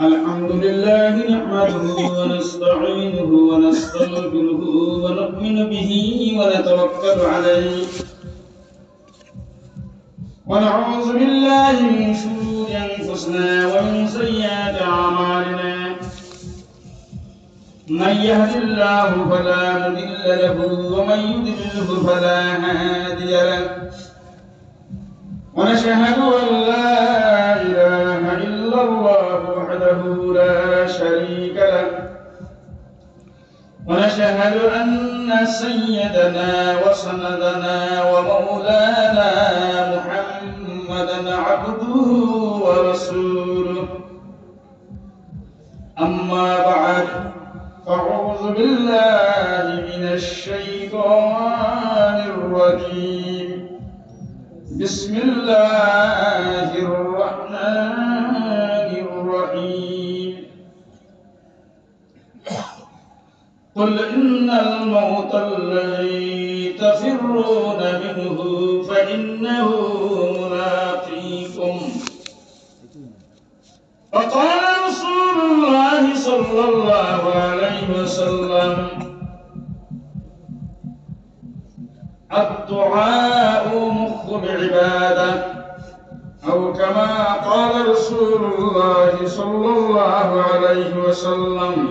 الحمد لله نحمده ونستعينه ونستغفره ونؤمن به ونتوكل عليه. ونعوذ بالله من شرور أنفسنا ومن سيئات أعمالنا. من يهد الله فلا مضل له ومن يضلله فلا هادي له. ونشهد أن وحده لا شريك له. ونشهد أن سيدنا وسندنا ومولانا محمدا عبده ورسوله. أما بعد فأعوذ بالله من الشيطان الرجيم. بسم الله الرحمن قل إن الموت الذي تفرون منه فإنه ملاقيكم. وقال رسول الله صلى الله عليه وسلم الدعاء مخ العبادة. أو كما قال رسول الله صلى الله عليه وسلم